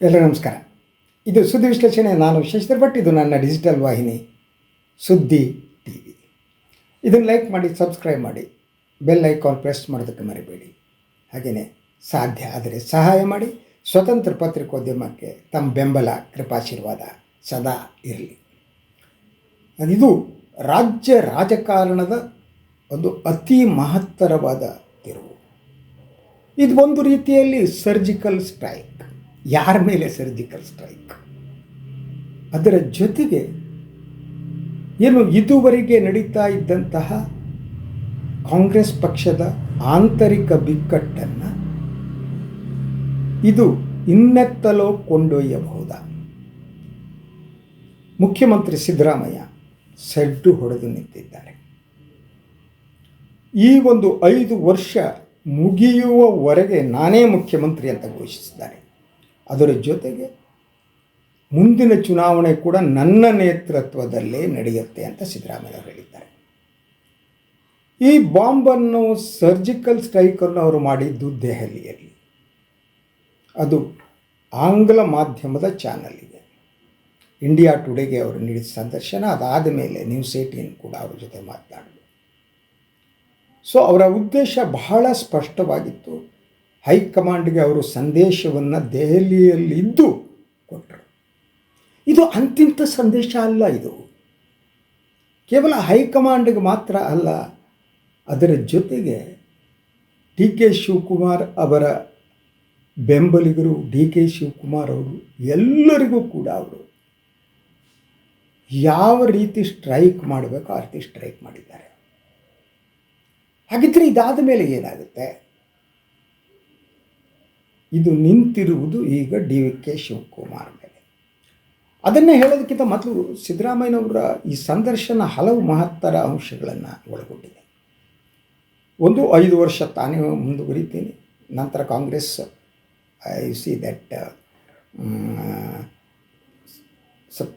ಎಲ್ಲರಿಗೂ ನಮಸ್ಕಾರ. ಇದು ಸುದ್ದಿ ವಿಶ್ಲೇಷಣೆ. ನಾನು ಶಶಿಧರ್ ಭಟ್ ಇದು ನನ್ನ ಡಿಜಿಟಲ್ ವಾಹಿನಿ ಸುದ್ದಿ ಟಿ ವಿ ಇದನ್ನು ಲೈಕ್ ಮಾಡಿ ಸಬ್ಸ್ಕ್ರೈಬ್ ಮಾಡಿ ಬೆಲ್ ಐಕಾನ್ ಪ್ರೆಸ್ ಮಾಡೋದಕ್ಕೆ ಮರಿಬೇಡಿ. ಹಾಗೆಯೇ ಸಾಧ್ಯ ಆದರೆ ಸಹಾಯ ಮಾಡಿ. ಸ್ವತಂತ್ರ ಪತ್ರಿಕೋದ್ಯಮಕ್ಕೆ ತಮ್ಮ ಬೆಂಬಲ, ಕೃಪಾಶೀರ್ವಾದ ಸದಾ ಇರಲಿ. ಇದು ರಾಜ್ಯ ರಾಜಕಾರಣದ ಒಂದು ಅತಿ ಮಹತ್ತರವಾದ ತಿರುವು. ಇದು ಒಂದು ರೀತಿಯಲ್ಲಿ ಸರ್ಜಿಕಲ್ ಸ್ಟ್ರೈಕ್ ಯಾರ ಮೇಲೆ ಸರ್ಜಿಕಲ್ ಸ್ಟ್ರೈಕ್ ಅದರ ಜೊತೆಗೆ ಏನು ಇದುವರೆಗೆ ನಡೀತಾ ಇದ್ದಂತಹ ಕಾಂಗ್ರೆಸ್ ಪಕ್ಷದ ಆಂತರಿಕ ಬಿಕ್ಕಟ್ಟನ್ನು ಇದು ಇನ್ನೆತ್ತಲೋ ಕೊಂಡೊಯ್ಯಬಹುದ? ಮುಖ್ಯಮಂತ್ರಿ ಸಿದ್ದರಾಮಯ್ಯ ಸೆಡ್ಡು ಹೊಡೆದು ನಿಂತಿದ್ದಾರೆ. ಈ ಒಂದು ಐದು ವರ್ಷ ಮುಗಿಯುವವರೆಗೆ ನಾನೇ ಮುಖ್ಯಮಂತ್ರಿ ಅಂತ ಘೋಷಿಸಿದ್ದಾರೆ. ಅದರ ಜೊತೆಗೆ ಮುಂದಿನ ಚುನಾವಣೆ ಕೂಡ ನನ್ನ ನೇತೃತ್ವದಲ್ಲೇ ನಡೆಯುತ್ತೆ ಅಂತ ಸಿದ್ದರಾಮಯ್ಯ ಹೇಳಿದ್ದಾರೆ. ಈ ಬಾಂಬನ್ನು ಸರ್ಜಿಕಲ್ ಸ್ಟ್ರೈಕನ್ನು ಅವರು ಮಾಡಿದ್ದು ದೆಹಲಿಯಲ್ಲಿ. ಅದು ಆಂಗ್ಲ ಮಾಧ್ಯಮದ ಚಾನಲ್ ಇದೆ. ಇಂಡಿಯಾ ಟುಡೇಗೆ ಅವರು ನೀಡಿದ ಸಂದರ್ಶನ, ಅದಾದ ಮೇಲೆ ನ್ಯೂಸ್ ಏಟೀನ್ ಕೂಡ ಅವ್ರ ಜೊತೆ ಮಾತನಾಡಿದರು. ಸೊ, ಅವರ ಉದ್ದೇಶ ಬಹಳ ಸ್ಪಷ್ಟವಾಗಿತ್ತು. ಹೈಕಮಾಂಡ್ಗೆ ಅವರು ಸಂದೇಶವನ್ನು ದೆಹಲಿಯಲ್ಲಿದ್ದು ಕೊಟ್ಟರು. ಇದು ಅಂತಿಂಥ ಸಂದೇಶ ಅಲ್ಲ ಇದು. ಕೇವಲ ಹೈಕಮಾಂಡ್ಗೆ ಮಾತ್ರ ಅಲ್ಲ, ಅದರ ಜೊತೆಗೆ ಡಿ ಕೆ ಶಿವಕುಮಾರ್ ಅವರ ಬೆಂಬಲಿಗರು ಡಿ ಕೆ ಶಿವಕುಮಾರ್ ಅವರು ಎಲ್ಲರಿಗೂ ಕೂಡ ಅವರು ಯಾವ ರೀತಿ ಸ್ಟ್ರೈಕ್ ಮಾಡಬೇಕು ಆ ರೀತಿ ಸ್ಟ್ರೈಕ್ ಮಾಡಿದ್ದಾರೆ. ಹಾಗಿದ್ರೆ ಇದಾದ ಮೇಲೆ ಏನಾಗುತ್ತೆ? ಇದು ನಿಂತಿರುವುದು ಈಗ ಡಿ ಕೆ ಶಿವಕುಮಾರ್ ಮೇಲೆ. ಅದನ್ನೇ ಹೇಳೋದಕ್ಕಿಂತ ಮೊದಲು ಸಿದ್ದರಾಮಯ್ಯನವರ ಈ ಸಂದರ್ಶನ ಹಲವು ಮಹತ್ತರ ಅಂಶಗಳನ್ನು ಒಳಗೊಂಡಿದೆ. ಒಂದು ಐದು ವರ್ಷ ತಾನೇ ಮುಂದುವರಿತೀನಿ. ನಂತರ ಕಾಂಗ್ರೆಸ್ ಐ ಸಿ ದಟ್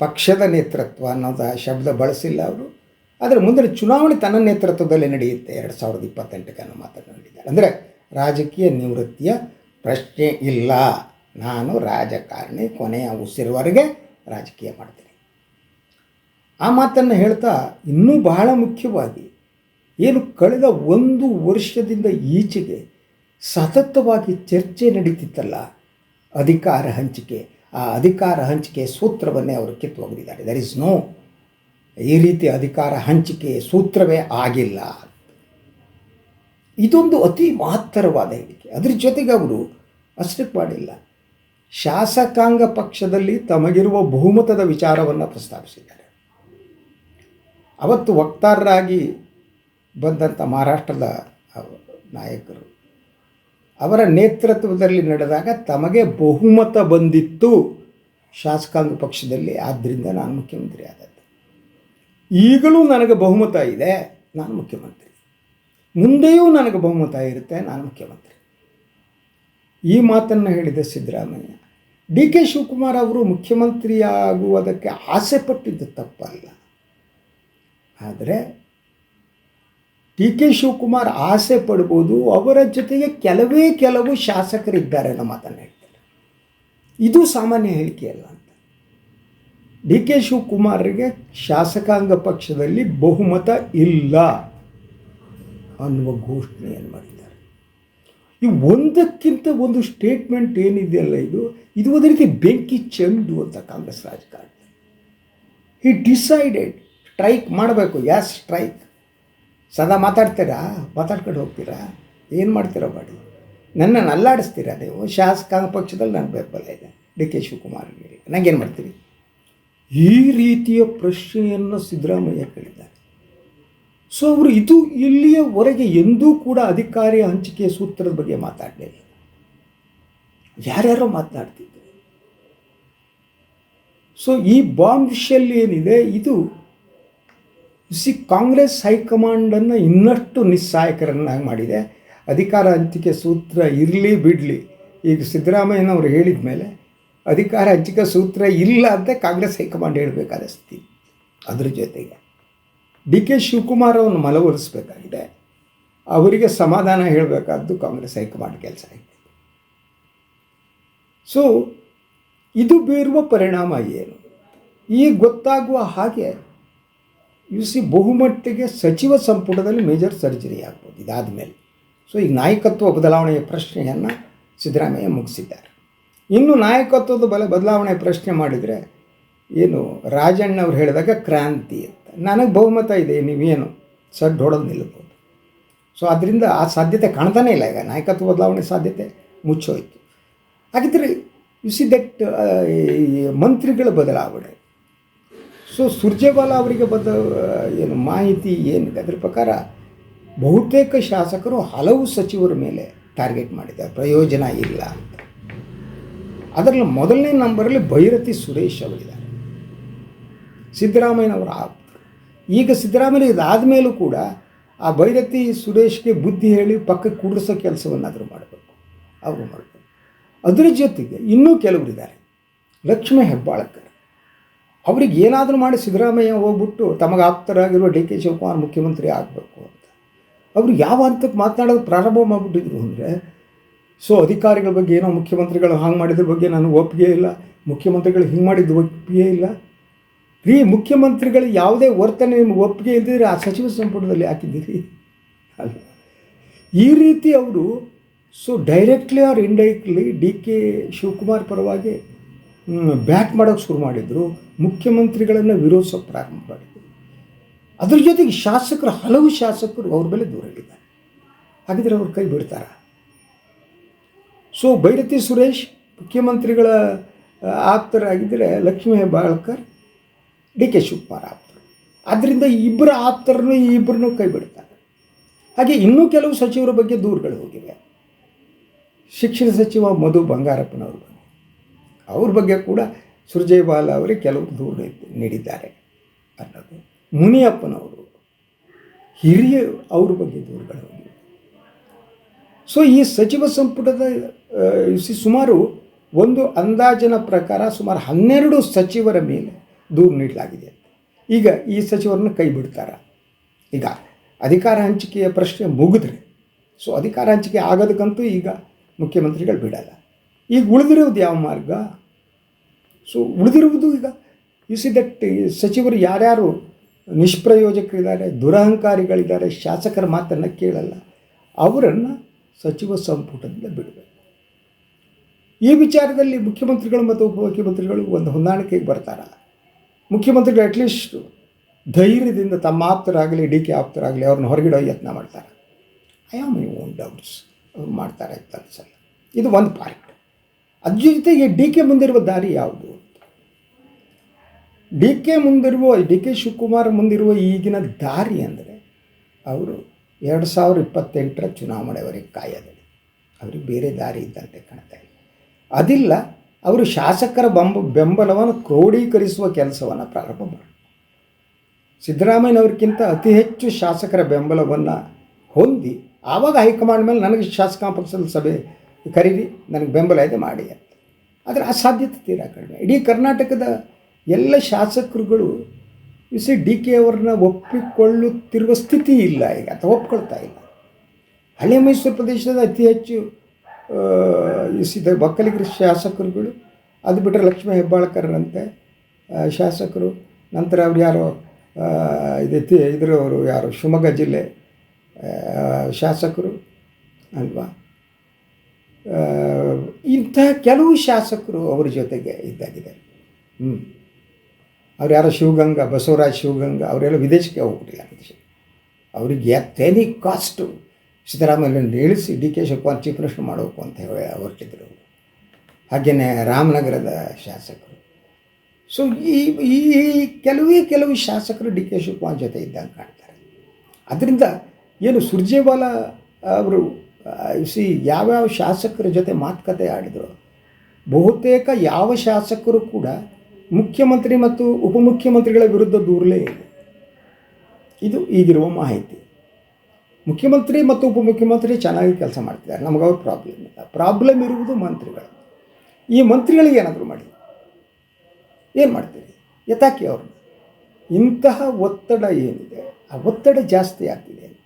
ಪಕ್ಷದ ನೇತೃತ್ವ ಅನ್ನೋದು ಶಬ್ದ ಬಳಸಿಲ್ಲ ಅವರು. ಆದರೆ ಮುಂದಿನ ಚುನಾವಣೆ ತನ್ನ ನೇತೃತ್ವದಲ್ಲಿ ನಡೆಯುತ್ತೆ. ಎರಡು ಸಾವಿರದ ಇಪ್ಪತ್ತೆಂಟಕ್ಕೆ ಅನ್ನೋ ಮಾತನ್ನು ಅಂದರೆ ರಾಜಕೀಯ ನಿವೃತ್ತಿಯ ಪ್ರಶ್ನೆ ಇಲ್ಲ. ನಾನು ರಾಜಕಾರಣಿ, ಕೊನೆಯ ಉಸಿರುವರೆಗೆ ರಾಜಕೀಯ ಮಾಡ್ತೀನಿ. ಆ ಮಾತನ್ನು ಹೇಳ್ತಾ ಇನ್ನೂ ಬಹಳ ಮುಖ್ಯವಾಗಿ ಏನು ಕಳೆದ ಒಂದು ವರ್ಷದಿಂದ ಈಚೆಗೆ ಸತತವಾಗಿ ಚರ್ಚೆ ನಡೀತಿತ್ತಲ್ಲ, ಅಧಿಕಾರ ಹಂಚಿಕೆ. ಆ ಅಧಿಕಾರ ಹಂಚಿಕೆ ಸೂತ್ರವನ್ನೇ ಅವರು ಕಿತ್ತು ಹೋಗಿದ್ದಾರೆ ದರ್ ಇಸ್ ನೋ ಈ ರೀತಿ ಅಧಿಕಾರ ಹಂಚಿಕೆ ಸೂತ್ರವೇ ಆಗಿಲ್ಲ. ಇದೊಂದು ಅತಿ ಮಹತ್ತರವಾದ ಹೇಳಿಕೆ. ಅದ್ರ ಜೊತೆಗೆ ಅವರು ಅಷ್ಟಕ್ಕೆ ಮಾಡಿಲ್ಲ ಶಾಸಕಾಂಗ ಪಕ್ಷದಲ್ಲಿ ತಮಗಿರುವ ಬಹುಮತದ ವಿಚಾರವನ್ನು ಪ್ರಸ್ತಾಪಿಸಿದ್ದಾರೆ. ಅವತ್ತು ವಕ್ತಾರರಾಗಿ ಬಂದಂಥ ಮಹಾರಾಷ್ಟ್ರದ ನಾಯಕರು, ಅವರ ನೇತೃತ್ವದಲ್ಲಿ ನಡೆದಾಗ ತಮಗೆ ಬಹುಮತ ಬಂದಿತ್ತು ಶಾಸಕಾಂಗ ಪಕ್ಷದಲ್ಲಿ ಆದ್ದರಿಂದ ನಾನು ಮುಖ್ಯಮಂತ್ರಿ ಆದದ್ದು ಈಗಲೂ ನನಗೆ ಬಹುಮತ ಇದೆ, ನಾನು ಮುಖ್ಯಮಂತ್ರಿ. ಮುಂದೆಯೂ ನನಗೆ ಬಹುಮತ ಇರುತ್ತೆ, ನಾನು ಮುಖ್ಯಮಂತ್ರಿ. ಈ ಮಾತನ್ನು ಹೇಳಿದ ಸಿದ್ದರಾಮಯ್ಯ, ಡಿ ಕೆ ಶಿವಕುಮಾರ್ ಅವರು ಮುಖ್ಯಮಂತ್ರಿಯಾಗುವುದಕ್ಕೆ ಆಸೆ ಪಟ್ಟಿದ್ದು ತಪ್ಪಲ್ಲ. ಆದರೆ ಡಿ ಕೆ ಶಿವಕುಮಾರ್ ಆಸೆ ಪಡ್ಬೋದು, ಅವರ ಜೊತೆಗೆ ಕೆಲವೇ ಕೆಲವು ಶಾಸಕರಿದ್ದಾರೆ ಅನ್ನೋ ಮಾತನ್ನು ಹೇಳ್ತಾರೆ. ಇದು ಸಾಮಾನ್ಯ ಹೇಳಿಕೆಯಲ್ಲ ಅಂತ. ಡಿ ಕೆ ಶಿವಕುಮಾರ್ಗೆ ಶಾಸಕಾಂಗ ಪಕ್ಷದಲ್ಲಿ ಬಹುಮತ ಇಲ್ಲ. ಅನ್ನುವ ಘೋಷಣೆಯನ್ನು ಮಾಡಿದ್ದಾರೆ. ಈ ಒಂದಕ್ಕಿಂತ ಒಂದು ಸ್ಟೇಟ್ಮೆಂಟ್ ಏನಿದೆಯಲ್ಲ ಇದು? ಇದು ಒಂದು ರೀತಿ ಬೆಂಕಿ ಚೆಂಡು ಅಂತ ಕಾಂಗ್ರೆಸ್ ರಾಜಕಾರಣ. ಈ ಡಿಸೈಡೆಡ್ ಸ್ಟ್ರೈಕ್ ಮಾಡಬೇಕು. ಯಾಸ್ ಸ್ಟ್ರೈಕ್ ಸದಾ ಮಾತಾಡ್ತೀರಾ? ಮಾತಾಡ್ಕೊಂಡು ಹೋಗ್ತೀರಾ? ಏನು ಮಾಡ್ತೀರಾ ಮಾಡಿ? ನನ್ನನ್ನು ಅಲ್ಲಾಡಿಸ್ತೀರಾ ನೀವು? ಶಾಸಕಾಂಗ ಪಕ್ಷದಲ್ಲಿ ನನ್ನ ಬೆಂಬಲ ಇದೆ. ಡಿ ಕೆ ಶಿವಕುಮಾರ್ಗೆ ನನಗೇನು ಮಾಡ್ತೀರಿ? ಈ ರೀತಿಯ ಪ್ರಶ್ನೆಯನ್ನು ಸಿದ್ದರಾಮಯ್ಯ ಕೇಳಿದ್ದಾರೆ. ಸೊ ಅವರು ಇದು ಇಲ್ಲಿಯವರೆಗೆ ಎಂದೂ ಕೂಡ ಅಧಿಕಾರಿ ಹಂಚಿಕೆ ಸೂತ್ರದ ಬಗ್ಗೆ ಮಾತಾಡಲಿಲ್ಲ ಯಾರ್ಯಾರೋ ಮಾತನಾಡ್ತಿದ್ರು. ಸೊ ಈ ಬಾಂಬ್ ಶೆಲ್ ಏನಿದೆ? ಇದು ಸಿ ಕಾಂಗ್ರೆಸ್ ಹೈಕಮಾಂಡನ್ನು ಇನ್ನಷ್ಟು ನಿಸ್ಸಹಾಯಕರನ್ನಾಗಿ ಮಾಡಿದೆ. ಅಧಿಕಾರ ಹಂಚಿಕೆ ಸೂತ್ರ ಇರಲಿ ಬಿಡಲಿ. ಈಗ ಸಿದ್ದರಾಮಯ್ಯನವರು ಹೇಳಿದ ಮೇಲೆ ಅಧಿಕಾರ ಹಂಚಿಕೆ ಸೂತ್ರ ಇಲ್ಲ ಅಂತ ಕಾಂಗ್ರೆಸ್ ಹೈಕಮಾಂಡ್ ಹೇಳಬೇಕಾದ ಸ್ಥಿತಿ. ಅದ್ರ ಜೊತೆಗೆ. ಡಿ ಕೆ ಶಿವಕುಮಾರ್ ಅವ್ರನ್ನ ಮಲವರಿಸಬೇಕಾಗಿದೆ ಅವರಿಗೆ ಸಮಾಧಾನ ಹೇಳಬೇಕಾದ್ದು ಕಾಂಗ್ರೆಸ್ ಹೈಕಮಾಂಡ್ ಕೆಲಸ ಆಗಿದೆ ಸೊ ಇದು ಬೀರುವ ಪರಿಣಾಮ ಏನು? ಈ ಗೊತ್ತಾಗುವ ಹಾಗೆ ಯು ಸಿ ಬಹುಮಟ್ಟಿಗೆ ಸಚಿವ ಸಂಪುಟದಲ್ಲಿ ಮೇಜರ್ ಸರ್ಜರಿ ಆಗ್ಬೋದು ಇದಾದ ಮೇಲೆ ಸೊ ಈಗ ನಾಯಕತ್ವ ಬದಲಾವಣೆಯ ಪ್ರಶ್ನೆಯನ್ನು ಸಿದ್ದರಾಮಯ್ಯ ಮುಗಿಸಿದ್ದಾರೆ. ಇನ್ನು ನಾಯಕತ್ವದ ಬಲ ಬದಲಾವಣೆ ಪ್ರಶ್ನೆ ಮಾಡಿದರೆ, ಏನು ರಾಜಣ್ಣವ್ರು ಹೇಳಿದಾಗ ಕ್ರಾಂತಿ ಅಂತ. ನನಗೆ ಬಹುಮತ ಇದೆ, ನೀವೇನು? ಸಡ್ ಹೊಡೆದು ನಿಲ್ಲಬೋದು ಸೊ ಅದರಿಂದ ಆ ಸಾಧ್ಯತೆ ಕಾಣ್ತಾನೇ ಇಲ್ಲ. ಈಗ ನಾಯಕತ್ವ ಬದಲಾವಣೆ ಸಾಧ್ಯತೆ ಮುಚ್ಚೋಯ್ತು. ಹಾಗಿದ್ರೆ ಯು ಸಿ ದಟ್ ಮಂತ್ರಿಗಳ ಬದಲಾವಣೆ. ಸೊ ಸುರ್ಜೇವಾಲಾ ಅವರಿಗೆ ಬದ ಏನು ಮಾಹಿತಿ ಏನಿದೆ? ಅದರ ಪ್ರಕಾರ ಬಹುತೇಕ ಶಾಸಕರು ಹಲವು ಸಚಿವರ ಮೇಲೆ ಟಾರ್ಗೆಟ್ ಮಾಡಿದ್ದಾರೆ. ಪ್ರಯೋಜನ ಇಲ್ಲ ಅಂತ. ಅದರಲ್ಲಿ ಮೊದಲನೇ ನಂಬರಲ್ಲಿ ಭೈರತಿ ಸುರೇಶ್ ಅವರಿದ್ದಾರೆ. ಸಿದ್ದರಾಮಯ್ಯನವರ ಈಗ ಸಿದ್ದರಾಮಯ್ಯ ಇದಾದ ಮೇಲೂ ಕೂಡ ಆ ಭೈರತಿ ಸುರೇಶ್ಗೆ ಬುದ್ಧಿ ಹೇಳಿ ಪಕ್ಕಕ್ಕೆ ಕೂಡಿಸೋ ಕೆಲಸವನ್ನಾದರೂ ಮಾಡಬೇಕು. ಅವರು ಮಾಡಬೇಕು. ಅದರ ಜೊತೆಗೆ ಇನ್ನೂ ಕೆಲವರಿದ್ದಾರೆ. ಲಕ್ಷ್ಮೀ ಹೆಬ್ಬಾಳಕರ್. ಅವ್ರಿಗೆ ಏನಾದರೂ ಮಾಡಿ ಸಿದ್ದರಾಮಯ್ಯ ಹೋಗ್ಬಿಟ್ಟು ತಮಗೆ ಆಪ್ತರಾಗಿರುವ ಡಿ ಕೆ ಶಿವಕುಮಾರ್ ಮುಖ್ಯಮಂತ್ರಿ ಆಗಬೇಕು ಅಂತ. ಅವರು ಯಾವ ಹಂತಕ್ಕೆ ಮಾತನಾಡೋದು ಪ್ರಾರಂಭ ಮಾಡಿಬಿಟ್ಟಿದ್ರು ಅಂದರೆ, ಸೊ ಅಧಿಕಾರಿಗಳ ಬಗ್ಗೆ ಏನೋ ಮುಖ್ಯಮಂತ್ರಿಗಳು ಹಾಗೆ ಮಾಡಿದ್ರ ಬಗ್ಗೆ ನನಗೆ ಒಪ್ಪಿಗೆ ಇಲ್ಲ. ಮುಖ್ಯಮಂತ್ರಿಗಳು ಹಿಂಗೆ ಮಾಡಿದ್ದು ಒಪ್ಪಿಗೆ ಇಲ್ಲ. ರೀ ಮುಖ್ಯಮಂತ್ರಿಗಳು ಯಾವುದೇ ವರ್ತನೆ ನಿಮ್ಗೆ ಒಪ್ಪಿಗೆ ಇದ್ದಿದ್ರೆ ಆ ಸಚಿವ ಸಂಪುಟದಲ್ಲಿ ಹಾಕಿದ್ದೀರಿ? ಅಲ್ಲ. ಈ ರೀತಿ ಅವರು so directly or indirectly D K Shivakumar ಪರವಾಗಿ ಬ್ಯಾಕ್ ಮಾಡೋಕ್ಕೆ ಶುರು ಮಾಡಿದರು, ಮುಖ್ಯಮಂತ್ರಿಗಳನ್ನು ವಿರೋಧಿಸೋಕೆ ಪ್ರಾರಂಭ ಮಾಡಿದರು. ಅದ್ರ ಜೊತೆಗೆ ಶಾಸಕರು, ಹಲವು ಶಾಸಕರು ಅವ್ರ ಮೇಲೆ ದೂರ ಇಟ್ಟಿದ್ದಾರೆ ಹಾಗಿದ್ರೆ ಅವ್ರ ಕೈ ಬಿಡ್ತಾರ ಸೊ ಬೈರತಿ ಸುರೇಶ್ ಮುಖ್ಯಮಂತ್ರಿಗಳ ಆಪ್ತರಾಗಿದ್ದರೆ ಲಕ್ಷ್ಮೀ ಹೆಬ್ಬಾಳ್ಕರ್ ಡಿ ಕೆ ಶಿವಕುಮಾರ್ ಆಪ್ತರು ಆದ್ದರಿಂದ ಇಬ್ಬರ ಆಪ್ತರನ್ನು ಈ ಇಬ್ಬರನ್ನು ಕೈ ಬಿಡ್ತಾರೆ. ಹಾಗೆ ಇನ್ನೂ ಕೆಲವು ಸಚಿವರ ಬಗ್ಗೆ ದೂರುಗಳು ಹೋಗಿವೆ. ಶಿಕ್ಷಣ ಸಚಿವ ಮಧು ಬಂಗಾರಪ್ಪನವರು ಬಗ್ಗೆ ಅವ್ರ ಬಗ್ಗೆ ಕೂಡ ಸುರ್ಜೇವಾಲ ಅವರೇ ಕೆಲವು ದೂರು ನೀಡಿದ್ದಾರೆ ಅನ್ನೋದು. ಮುನಿಯಪ್ಪನವರು, ಹಿರಿಯ ಅವ್ರ ಬಗ್ಗೆ ದೂರುಗಳು ಹೋಗಿವೆ. ಸೊ ಈ ಸಚಿವ ಸಂಪುಟದ ಸುಮಾರು ಒಂದು ಅಂದಾಜಿನ ಪ್ರಕಾರ ಸುಮಾರು ಹನ್ನೆರಡು ಸಚಿವರ ಮೇಲೆ ದೂರು ನೀಡಲಾಗಿದೆ. ಈಗ ಈ ಸಚಿವರನ್ನು ಕೈ ಬಿಡ್ತಾರೆ? ಈಗ ಅಧಿಕಾರ ಹಂಚಿಕೆಯ ಪ್ರಶ್ನೆ ಮುಗಿದ್ರೆ, ಸೊ ಅಧಿಕಾರ ಹಂಚಿಕೆ ಆಗೋದಕ್ಕಂತೂ ಈಗ ಮುಖ್ಯಮಂತ್ರಿಗಳು ಬಿಡಲ್ಲ. ಈಗ ಉಳಿದಿರೋದು ಯಾವ ಮಾರ್ಗ? ಸೊ ಉಳಿದಿರುವುದು ಈಗ ಯು ಸಿ ದಟ್ ಸಚಿವರು ಯಾರ್ಯಾರು ನಿಷ್ಪ್ರಯೋಜಕರಿದ್ದಾರೆ, ದುರಹಂಕಾರಿಗಳಿದ್ದಾರೆ, ಶಾಸಕರ ಮಾತನ್ನು ಕೇಳಲ್ಲ. ಅವರನ್ನು ಸಚಿವ ಸಂಪುಟದಿಂದ ಬಿಡಬೇಕು. ಈ ವಿಚಾರದಲ್ಲಿ ಮುಖ್ಯಮಂತ್ರಿಗಳು ಮತ್ತು ಉಪಮುಖ್ಯಮಂತ್ರಿಗಳು ಒಂದು ಹೊಂದಾಣಿಕೆಗೆ ಬರ್ತಾರ? ಮುಖ್ಯಮಂತ್ರಿಗಳು ಅಟ್ಲೀಸ್ಟ್ ಧೈರ್ಯದಿಂದ ತಮ್ಮ ಆಪ್ತರಾಗಲಿ ಡಿ ಕೆ ಆಪ್ತರಾಗಲಿ ಅವ್ರನ್ನ ಹೊರಗಿಡೋ ಯತ್ನ ಮಾಡ್ತಾರೆ. I am you own doubts ಅವ್ರು ಮಾಡ್ತಾರೆ ಅಂತ ಅನ್ಸಲ್ಲ. ಇದು ಒಂದು ಪಾಯಿಂಟ್ ಅದ್ರ ಜೊತೆಗೆ ಡಿ ಕೆ ಮುಂದಿರುವ ದಾರಿ ಯಾವುದು? ಡಿ ಕೆ ಮುಂದಿರುವ, ಡಿ ಕೆ ಶಿವಕುಮಾರ್ ಮುಂದಿರುವ ಈಗಿನ ದಾರಿ ಅಂದರೆ ಅವರು ಎರಡು ಸಾವಿರ ಇಪ್ಪತ್ತೆಂಟರ ಚುನಾವಣೆವರೆಗೆ ಕಾಯೋದು. ಅವ್ರಿಗೆ ಬೇರೆ ದಾರಿ ಇದ್ದಂತೆ ಕಾಣ್ತಾ ಇಲ್ಲ. ಅದಿಲ್ಲ ಅವರು ಶಾಸಕರ ಬಂಬ, ಬೆಂಬಲವನ್ನು ಕ್ರೋಢೀಕರಿಸುವ ಕೆಲಸವನ್ನು ಪ್ರಾರಂಭ ಮಾಡಿ. ಸಿದ್ದರಾಮಯ್ಯನವ್ರಿಗಿಂತ ಅತಿ ಹೆಚ್ಚು ಶಾಸಕರ ಬೆಂಬಲವನ್ನು ಹೊಂದಿ, ಆವಾಗ ಹೈಕಮಾಂಡ್ ಮೇಲೆ ನನಗೆ ಶಾಸಕಾಂಗ ಪಕ್ಷದ ಸಭೆ ಕರೀರಿ, ನನಗೆ ಬೆಂಬಲ ಇದೆ ಮಾಡಿ ಅಂತ. ಆದರೆ ಅಸಾಧ್ಯತೆ ಸಾಧ್ಯತೆ ತೀರಾ ಕಡಿಮೆ. ಇಡೀ ಕರ್ನಾಟಕದ ಎಲ್ಲ ಶಾಸಕರುಗಳು ಸಿ ಡಿ ಕೆ ಅವ್ರನ್ನ ಒಪ್ಪಿಕೊಳ್ಳುತ್ತಿರುವ ಸ್ಥಿತಿ ಇಲ್ಲ ಈಗ, ಅಥವಾ ಒಪ್ಕೊಳ್ತಾ ಇಲ್ಲ. ಹಳೆ ಮೈಸೂರು ಪ್ರದೇಶದ ಅತಿ ಹೆಚ್ಚು ಇಸಿದ ಒಕ್ಕಲಿಗರ ಶಾಸಕರುಗಳು, ಅದು ಬಿಟ್ಟರೆ ಲಕ್ಷ್ಮೀ ಹೆಬ್ಬಾಳ್ಕರ್ರಂತೆ ಶಾಸಕರು, ನಂತರ ಅವ್ರು ಯಾರೋ ಇದೈತಿ ಇದರವರು ಯಾರು, ಶಿವಮೊಗ್ಗ ಜಿಲ್ಲೆ ಶಾಸಕರು ಅಲ್ವಾ? ಇಂಥ ಕೆಲವು ಶಾಸಕರು ಅವರ ಜೊತೆಗೆ ಇದ್ದಾಗಿದೆ. ಹ್ಞೂ ಅವ್ರು ಯಾರೋ ಶಿವಗಂಗಾ, ಬಸವರಾಜ್ ಶಿವಗಂಗಾ, ಅವರೆಲ್ಲ ವಿದೇಶಕ್ಕೆ ಹೋಗ್ಬಿಟ್ಟಿದ್ದಾರೆ. ಅವರಿಗೆ ಎಟ್ ಎನಿ ಕಾಸ್ಟು ಸಿದ್ದರಾಮಯ್ಯನ ಇಳಿಸಿ D K Shivakumar chief minister ಮಾಡಬೇಕು ಅಂತ ಹೇಳಿ ಹೊರಟಿದ್ರು ಹಾಗೆಯೇ ರಾಮನಗರದ ಶಾಸಕರು. ಸೊ ಈ ಈ ಕೆಲವೇ ಕೆಲವು ಶಾಸಕರು ಡಿ ಕೆ ಶಿವಕುಮಾರ್ ಜೊತೆ ಇದ್ದಂಗೆ ಕಾಣ್ತಾರೆ. ಅದರಿಂದ ಏನು ಸುರ್ಜೇವಾಲ ಅವರು ಸಿ, ಯಾವ್ಯಾವ ಶಾಸಕರ ಜೊತೆ ಮಾತುಕತೆ ಆಡಿದರು, ಬಹುತೇಕ ಯಾವ ಶಾಸಕರು ಕೂಡ ಮುಖ್ಯಮಂತ್ರಿ ಮತ್ತು ಉಪಮುಖ್ಯಮಂತ್ರಿಗಳ ವಿರುದ್ಧ ದೂರಲೇ ಇದೆ ಇದು ಈಗಿರುವ ಮಾಹಿತಿ. ಮುಖ್ಯಮಂತ್ರಿ ಮತ್ತು ಉಪಮುಖ್ಯಮಂತ್ರಿ ಚೆನ್ನಾಗಿ ಕೆಲಸ ಮಾಡ್ತಿದ್ದಾರೆ. ನಮಗೆ ಅವ್ರ ಪ್ರಾಬ್ಲಮ್ ಇಲ್ಲ. ಪ್ರಾಬ್ಲಮ್ ಇರುವುದು ಮಂತ್ರಿಗಳು. ಈ ಮಂತ್ರಿಗಳಿಗೆ ಏನಾದರೂ ಮಾಡಿ. ಏನು ಮಾಡ್ತೀರಿ? ಎತ್ತಾಕಿ ಅವ್ರನ್ನ ಇಂತಹ ಒತ್ತಡ ಏನಿದೆ? ಆ ಒತ್ತಡ ಜಾಸ್ತಿ ಆಗ್ತಿದೆ ಅಂತ.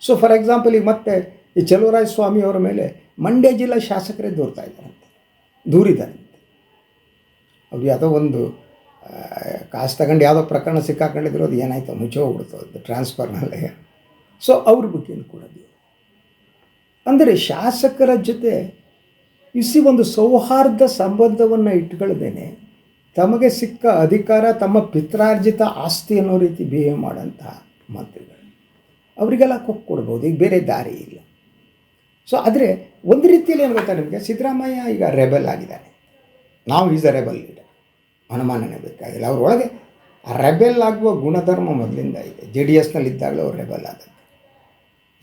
ಸೊ ಫಾರ್ ಎಕ್ಸಾಂಪಲ್ ಈಗ ಮತ್ತೆ ಈ ಚಲುವರಾಯ ಸ್ವಾಮಿ ಅವರ ಮೇಲೆ ಮಂಡ್ಯ ಜಿಲ್ಲಾ ಶಾಸಕರೇ ದೂರ್ತಾ ಇದ್ದಾರಂತೆ ದೂರಿದ್ದಾರಂತೆ ಅವ್ರು ಯಾವುದೋ ಒಂದು ಕಾಸು ತಗೊಂಡು ಯಾವುದೋ ಪ್ರಕರಣ ಸಿಕ್ಕಾಕೊಂಡಿದ್ರು, ಅದು ಏನಾಯ್ತು? ಮುಚ್ಚೋಗ್ಬಿಡ್ತು. ಅದು ಟ್ರಾನ್ಸ್ಫರ್ನಲ್ಲೇ ಸೊ ಅವ್ರ ಬಗ್ಗೆ ಕೂಡ ಅದು. ಅಂದರೆ ಶಾಸಕರ ಜೊತೆ ಇಸಿ ಒಂದು ಸೌಹಾರ್ದ ಸಂಬಂಧವನ್ನು ಇಟ್ಕೊಳ್ದೇನೆ ತಮಗೆ ಸಿಕ್ಕ ಅಧಿಕಾರ, ತಮ್ಮ ಪಿತ್ರಾರ್ಜಿತ ಆಸ್ತಿ ಅನ್ನೋ ರೀತಿ ಬಿಹೇವ್ ಮಾಡೋಂತಹ ಮಂತ್ರಿಗಳು. ಅವರಿಗೆಲ್ಲ ಕೊಕ್ ಕೊಡ್ಬೋದು, ಈಗ ಬೇರೆ ದಾರಿ ಇಲ್ಲ. ಸೊ ಆದರೆ ಒಂದು ರೀತಿಯಲ್ಲಿ ಏನು ಗೊತ್ತಾ ನಿಮಗೆ? ಸಿದ್ದರಾಮಯ್ಯ ಈಗ ರೆಬೆಲ್ ಆಗಿದ್ದಾರೆ. ನಾವು ಈಸ್ ಅ ರೆಬಲ್ ಲೀಡರ್. ಅನುಮಾನನೇ ಬೇಕಾಗಿಲ್ಲ. ಅವ್ರೊಳಗೆ ರೆಬೆಲ್ ಆಗುವ ಗುಣಧರ್ಮ ಮೊದಲಿಂದ ಇದೆ. ಜೆ ಡಿ ಎಸ್ನಲ್ಲಿ ಇದ್ದಾಗಲೂ ಅವ್ರು ರೆಬಲ್ ಆದದ್ದು.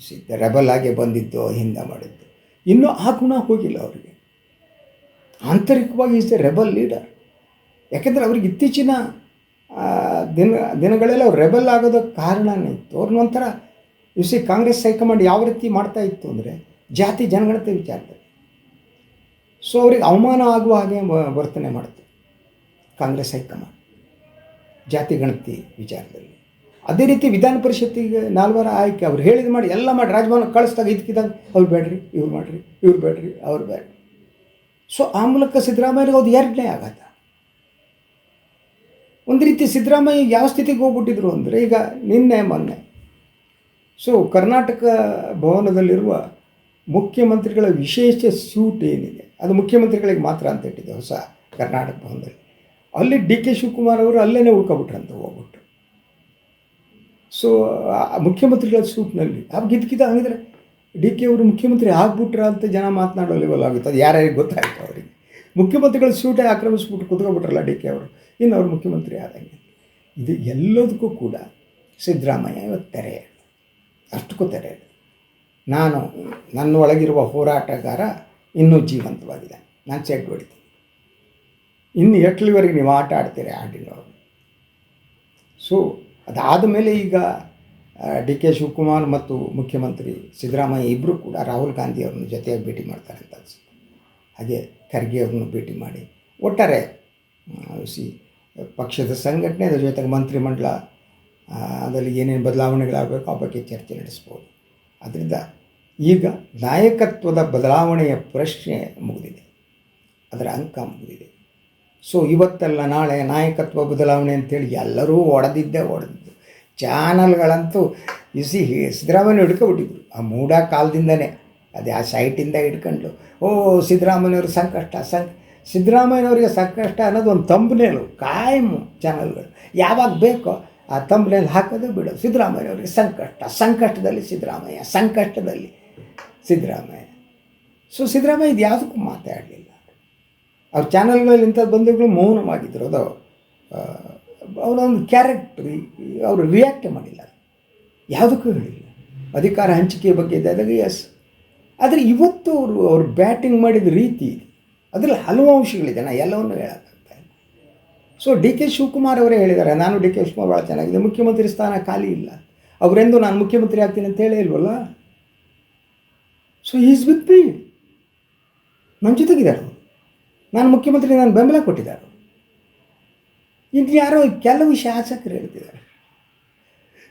ಸಿದ್ದ ರೆಬಲ್ ಆಗಿ ಬಂದಿದ್ದು, ಹಿಂದೆ ಮಾಡಿದ್ದು. ಇನ್ನೂ ಆ ಗುಣ ಹೋಗಿಲ್ಲ ಅವರಿಗೆ. ಆಂತರಿಕವಾಗಿ ಈಸ್ ಎ ರೆಬಲ್ ಲೀಡರ್ ಯಾಕೆಂದರೆ ಅವ್ರಿಗೆ ಇತ್ತೀಚಿನ ದಿನ, ದಿನಗಳಲ್ಲಿ ಅವ್ರು ರೆಬಲ್ ಆಗೋದಕ್ಕೆ ಕಾರಣನೇ ಇತ್ತು. ಅವ್ರನ್ನ ಒಂಥರ ಯು ಸಿ ಕಾಂಗ್ರೆಸ್ ಹೈಕಮಾಂಡ್ ಯಾವ ರೀತಿ ಮಾಡ್ತಾ ಇತ್ತು ಅಂದರೆ ಜಾತಿ ಜನಗಣತಿ ವಿಚಾರದಲ್ಲಿ. ಸೊ ಅವ್ರಿಗೆ ಅವಮಾನ ಆಗುವ ಹಾಗೆ ವರ್ತನೆ ಮಾಡುತ್ತೆ ಕಾಂಗ್ರೆಸ್ ಹೈಕಮಾಂಡ್ ಜಾತಿ ಗಣತಿ ವಿಚಾರದಲ್ಲಿ. ಅದೇ ರೀತಿ ವಿಧಾನ ಪರಿಷತ್ತಿಗೆ ನಾಲ್ವರ ಆಯ್ಕೆ, ಅವ್ರು ಹೇಳಿದ ಮಾಡಿ ಎಲ್ಲ ಮಾಡಿ ರಾಜಭವನ ಕಳಿಸ್ದಾಗ ಇದಕ್ಕಿದ್ದಾಗ ಅವ್ರು ಬೇಡ್ರಿ, ಇವ್ರು ಮಾಡ್ರಿ, ಇವ್ರು ಬೇಡ್ರಿ, ಅವ್ರು ಬೇಡ್ರಿ. ಸೊ ಆ ಮೂಲಕ ಸಿದ್ದರಾಮಯ್ಯಗೆ ಅದು ಎರಡನೇ ಆಘಾತ. ಒಂದು ರೀತಿ ಸಿದ್ದರಾಮಯ್ಯ ಯಾವ ಸ್ಥಿತಿಗೆ ಹೋಗ್ಬಿಟ್ಟಿದ್ರು ಅಂದರೆ ಈಗ ನಿನ್ನೆ, ಮೊನ್ನೆ. ಸೊ ಕರ್ನಾಟಕ ಭವನದಲ್ಲಿರುವ ಮುಖ್ಯಮಂತ್ರಿಗಳ ವಿಶೇಷ ಸೂಟ್ ಏನಿದೆ? ಅದು ಮುಖ್ಯಮಂತ್ರಿಗಳಿಗೆ ಮಾತ್ರ ಅಂತ ಇಟ್ಟಿದೆ ಹೊಸ ಕರ್ನಾಟಕ ಭವನದಲ್ಲಿ. ಅಲ್ಲಿ ಡಿ ಕೆ ಶಿವಕುಮಾರ್ ಅವರು ಅಲ್ಲೇ ಉಳ್ಕೊಬಿಟ್ರಂತ ಹೋಗ್ಬಿಟ್ಟು. ಸೊ ಮುಖ್ಯಮಂತ್ರಿಗಳ ಸೂಟ್ನಲ್ಲಿ ಅವ್ರು ಗಿದ್ಕಿದ ಹಂಗಿದ್ರೆ ಡಿ ಕೆ ಅವರು ಮುಖ್ಯಮಂತ್ರಿ ಆಗ್ಬಿಟ್ರ ಅಂತ ಜನ ಮಾತನಾಡೋ ಲೆವೆಲ್ ಆಗುತ್ತೆ. ಅದು ಯಾರ್ಯಾರಿಗೆ ಗೊತ್ತಾಯ್ತು ಅವರಿಗೆ? ಮುಖ್ಯಮಂತ್ರಿಗಳ ಸೂಟೇ ಆಕ್ರಮಿಸ್ಬಿಟ್ಟು ಕುತ್ಕೊಬಿಟ್ರಲ್ಲ ಡಿ ಕೆ ಅವರು? ಇನ್ನು ಅವ್ರು ಮುಖ್ಯಮಂತ್ರಿ ಆದಂಗೆ. ಇದು ಎಲ್ಲದಕ್ಕೂ ಕೂಡ ಸಿದ್ದರಾಮಯ್ಯ ಇವತ್ತು ತೆರೆ. ಅಷ್ಟಕ್ಕೂ ತೆರೆ. ನಾನು, ನನ್ನ ಒಳಗಿರುವ ಹೋರಾಟಗಾರ ಇನ್ನೂ ಜೀವಂತವಾಗಿದೆ. ನಾನು ಚೆಕ್ ಹೊಡಿತೀನಿ. ಇನ್ನು ಎಟ್ಲಿವರೆಗೆ ನೀವು ಆಟ ಆಡ್ತೀರಿ ಆಡಿನವರು ಸೊ ಅದಾದ ಮೇಲೆ ಈಗ ಡಿ ಕೆ ಶಿವಕುಮಾರ್ ಮತ್ತು ಮುಖ್ಯಮಂತ್ರಿ ಸಿದ್ದರಾಮಯ್ಯ ಇಬ್ಬರು ಕೂಡ ರಾಹುಲ್ ಗಾಂಧಿ ಅವ್ರನ್ನ ಜೊತೆಯಾಗಿ ಭೇಟಿ ಮಾಡ್ತಾರೆ ಅಂತ ಅನಿಸುತ್ತೆ. ಹಾಗೆ ಖರ್ಗೆ ಅವ್ರನ್ನೂ ಭೇಟಿ ಮಾಡಿ. ಒಟ್ಟಾರೆ ಸಿ, ಪಕ್ಷದ ಸಂಘಟನೆ ಅದರ ಜೊತೆಗೆ ಮಂತ್ರಿಮಂಡಲ ಅದರಲ್ಲಿ ಏನೇನು ಬದಲಾವಣೆಗಳಾಗಬೇಕು ಆ ಬಗ್ಗೆ ಚರ್ಚೆ ನಡೆಸ್ಬೋದು. ಅದರಿಂದ ಈಗ ನಾಯಕತ್ವದ ಬದಲಾವಣೆಯ ಪ್ರಶ್ನೆ ಮುಗಿದಿದೆ. ಅದರ ಅಂಕ ಮುಗಿದಿದೆ. ಸೊ ಇವತ್ತಲ್ಲ ನಾಳೆ ನಾಯಕತ್ವ ಬದಲಾವಣೆ ಅಂತೇಳಿ ಎಲ್ಲರೂ ಒಡೆದಿದ್ದೆ ಒಡೆದಿದ್ದು. ಚಾನಲ್ಗಳಂತೂ ಇಸಿ ಸಿದ್ದರಾಮಯ್ಯ ಹಿಡ್ಕೊಬಿಟ್ಟಿದ್ರು. ಆ ಮೂಡ ಕಾಲದಿಂದನೇ. ಅದೇ ಆ ಸೈಟಿಂದ ಹಿಡ್ಕೊಂಡು, ಓ ಸಿದ್ದರಾಮಯ್ಯವ್ರ ಸಂಕಷ್ಟ ಸಂ ಸಿದ್ದರಾಮಯ್ಯನವರಿಗೆ ಸಂಕಷ್ಟ ಅನ್ನೋದು ಒಂದು ತಂಬನೇಲು ಕಾಯಮು ಚಾನಲ್ಗಳು. ಯಾವಾಗ ಬೇಕೋ ಆ ತಂಬನೇಲು ಹಾಕೋದು ಬಿಡೋದು ಸಿದ್ದರಾಮಯ್ಯವ್ರಿಗೆ ಸಂಕಷ್ಟ, ಸಂಕಷ್ಟದಲ್ಲಿ ಸಿದ್ದರಾಮಯ್ಯ ಸಂಕಷ್ಟದಲ್ಲಿ ಸಿದ್ದರಾಮಯ್ಯ. ಸೊ ಸಿದ್ದರಾಮಯ್ಯ ಇದು ಯಾವುದಕ್ಕೂ ಮಾತಾಡಲಿಲ್ಲ. ಅವ್ರ ಚಾನಲ್ಗಳಲ್ಲಿ ಇಂಥ ಬಂದವುಗಳು ಮೌನವಾಗಿದ್ದರು ಅದು ಅವರೊಂದು ಕ್ಯಾರೆಕ್ಟ್ರ್ ಅವರು ರಿಯಾಕ್ಟ್ ಮಾಡಿಲ್ಲ. ಯಾವುದಕ್ಕೂ ಹೇಳಿಲ್ಲ. ಅಧಿಕಾರ ಹಂಚಿಕೆ ಬಗ್ಗೆ ಇದ್ದಾಗ ಎಸ್ ಆದರೆ ಇವತ್ತು ಅವರು, ಅವ್ರು ಬ್ಯಾಟಿಂಗ್ ಮಾಡಿದ ರೀತಿ ಅದರಲ್ಲಿ ಹಲವು ಅಂಶಗಳಿದೆ ನಾನು ಎಲ್ಲವನ್ನು ಹೇಳೋಕ್ಕಾಗ್ತಾ ಸೊ ಡಿ ಕೆ ಶಿವಕುಮಾರ್ ಅವರೇ ಹೇಳಿದ್ದಾರೆ, ನಾನು ಡಿ ಕೆ ಶಿವಕುಮಾರ್ ಭಾಳ ಚೆನ್ನಾಗಿದೆ ಮುಖ್ಯಮಂತ್ರಿ ಸ್ಥಾನ ಖಾಲಿ ಇಲ್ಲ. ಅವರೆಂದು ನಾನು ಮುಖ್ಯಮಂತ್ರಿ ಆಗ್ತೀನಿ ಅಂತ ಹೇಳೇ ಇಲ್ವಲ್ಲ? ಸೊ ಈಸ್ ವಿತ್ ಮೀ ನನ್ನ ಜೊತೆಗಿದ್ದಾರೆ ನಾನು ಮುಖ್ಯಮಂತ್ರಿ ನಾನು ಬೆಂಬಲ ಕೊಟ್ಟಿದ್ದಾರೆ. ಇನ್ನು ಯಾರೋ ಕೆಲವು ಶಾಸಕರು ಹೇಳ್ತಿದ್ದಾರೆ.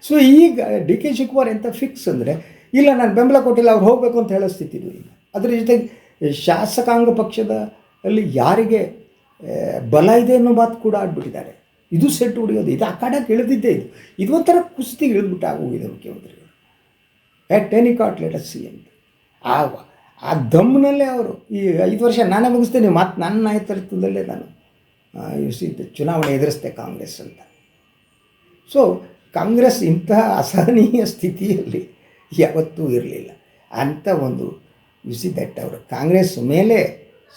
ಸೊ ಈಗ ಡಿ ಕೆ ಶಿವಕುಮಾರ್ ಎಂಥ ಫಿಕ್ಸ್ ಅಂದರೆ, ಇಲ್ಲ, ನಾನು ಬೆಂಬಲ ಕೊಟ್ಟಿಲ್ಲ, ಅವ್ರು ಹೋಗಬೇಕು ಅಂತ ಹೇಳೋ ಸ್ಥಿತಿ ಈಗ ಅದರ ಜೊತೆಗೆ ಶಾಸಕಾಂಗ ಪಕ್ಷದ ಅಲ್ಲಿ ಯಾರಿಗೆ ಬಲ ಇದೆ ಅನ್ನೋ ಮಾತು ಕೂಡ ಆಡ್ಬಿಟ್ಟಿದ್ದಾರೆ ಇದು ಸೆಟ್ ಹೊಡಿಯೋದು, ಇದು ಆ ಕಡೆ ಇಳಿದಿದ್ದೇ ಇದು. ಇದು ಒಂಥರ ಕುಸ್ತಿ ಇಳಿದ್ಬಿಟ್ಟು ಆಗೋಗಿದೆ ಮುಖ್ಯಮಂತ್ರಿಗಳು. At any cost let C ಅಂತ ಆ ಆ ದಮ್ನಲ್ಲೇ ಅವರು. ಈ ಐದು ವರ್ಷ ನಾನೇ ಮುಗಿಸ್ತೇನೆ ಮತ್ತು ನನ್ನ ನಾಯಕತ್ವದಲ್ಲೇ ನಾನು ಇದು ಚುನಾವಣೆ ಎದುರಿಸ್ತೆ ಕಾಂಗ್ರೆಸ್ ಅಂತ. ಸೊ ಕಾಂಗ್ರೆಸ್ ಇಂತಹ ಅಸಹನೀಯ ಸ್ಥಿತಿಯಲ್ಲಿ ಯಾವತ್ತೂ ಇರಲಿಲ್ಲ. ಅಂಥ ಒಂದು ಯುಸಿ ದಟ್ ಅವರು. ಕಾಂಗ್ರೆಸ್ ಮೇಲೆ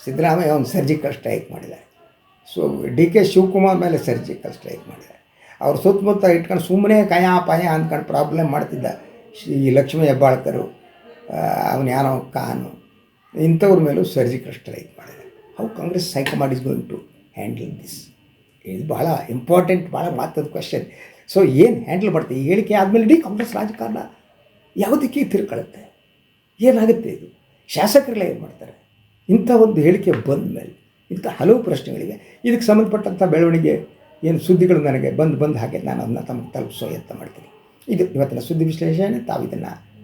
ಸಿದ್ದರಾಮಯ್ಯ ಒಂದು ಸರ್ಜಿಕಲ್ ಸ್ಟ್ರೈಕ್ ಮಾಡಿದ್ದಾರೆ. ಸೊ ಡಿ ಕೆ ಶಿವಕುಮಾರ್ ಮೇಲೆ ಸರ್ಜಿಕಲ್ ಸ್ಟ್ರೈಕ್ ಮಾಡಿದ್ದಾರೆ. ಅವ್ರು ಸುತ್ತಮುತ್ತ ಇಟ್ಕೊಂಡು ಸುಮ್ಮನೆ ಕಯ ಪಯ ಅಂದ್ಕೊಂಡು ಪ್ರಾಬ್ಲಮ್ ಮಾಡ್ತಿದ್ದ ಶ್ರೀ ಲಕ್ಷ್ಮೀ ಹೆಬ್ಬಾಳ್ಕರು. ಅವನು ಯಾರೋ ಕಾನು ಇಂಥವ್ರ ಮೇಲೂ ಸರ್ಜಿಕಲ್ ಸ್ಟ್ರೈಕ್ ಮಾಡಿದೆ. How Congress high command is going to handle this ಇದು ಭಾಳ ಇಂಪಾರ್ಟೆಂಟ್ ಭಾಳ ಮಾತದ ಕ್ವಶನ್ ಸೊ ಏನು ಹ್ಯಾಂಡಲ್ ಮಾಡ್ತೀವಿ ಈ ಹೇಳಿಕೆ ಆದಮೇಲೆ ಇಡೀ ಕಾಂಗ್ರೆಸ್ ರಾಜಕಾರಣ ಯಾವುದಕ್ಕೆ ತಿರ್ಕೊಳ್ಳುತ್ತೆ? ಏನಾಗುತ್ತೆ ಇದು? ಶಾಸಕರೆಲ್ಲ ಏನು ಮಾಡ್ತಾರೆ? ಇಂಥ ಒಂದು ಹೇಳಿಕೆ ಬಂದ ಮೇಲೆ ಇಂಥ ಹಲವು ಪ್ರಶ್ನೆಗಳಿವೆ. ಇದಕ್ಕೆ ಸಂಬಂಧಪಟ್ಟಂಥ ಬೆಳವಣಿಗೆ ಏನು ಸುದ್ದಿಗಳು ನನಗೆ ಬಂದು ಬಂದು ಹಾಗೆ ನಾನು ಅದನ್ನ ತಮಗೆ ತಲುಪಿಸೋ ಯತ್ನ ಮಾಡ್ತೀನಿ. ಇದು ಇವತ್ತಿನ ಸುದ್ದಿ ವಿಶ್ಲೇಷಣೆ. ತಾವು ಇದನ್ನು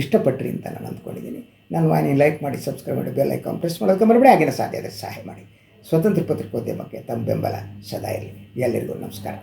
ಇಷ್ಟಪಟ್ರಿ ಅಂತ ನಾನು ಅಂದ್ಕೊಂಡಿದ್ದೀನಿ. ನಾನು ವಾಹಿನಿ ಲೈಕ್ ಮಾಡಿ ಸಬ್ಸ್ಕ್ರೈಬ್ ಮಾಡಿ ಬೆಲ್ ಐಕಾನ್ ಪ್ರೆಸ್ ಮಾಡೋದಕ್ಕೆ ಮರಬೇಡಿ ಆಗಿನ ಸಾಧ್ಯ ಸಹಾಯ ಮಾಡಿ. ಸ್ವತಂತ್ರ ಪತ್ರಿಕೋದ್ಯಮಕ್ಕೆ ತಮ್ಮ ಬೆಂಬಲ ಸದಾ ಇರಲಿ. ಎಲ್ಲರಿಗೂ ನಮಸ್ಕಾರ.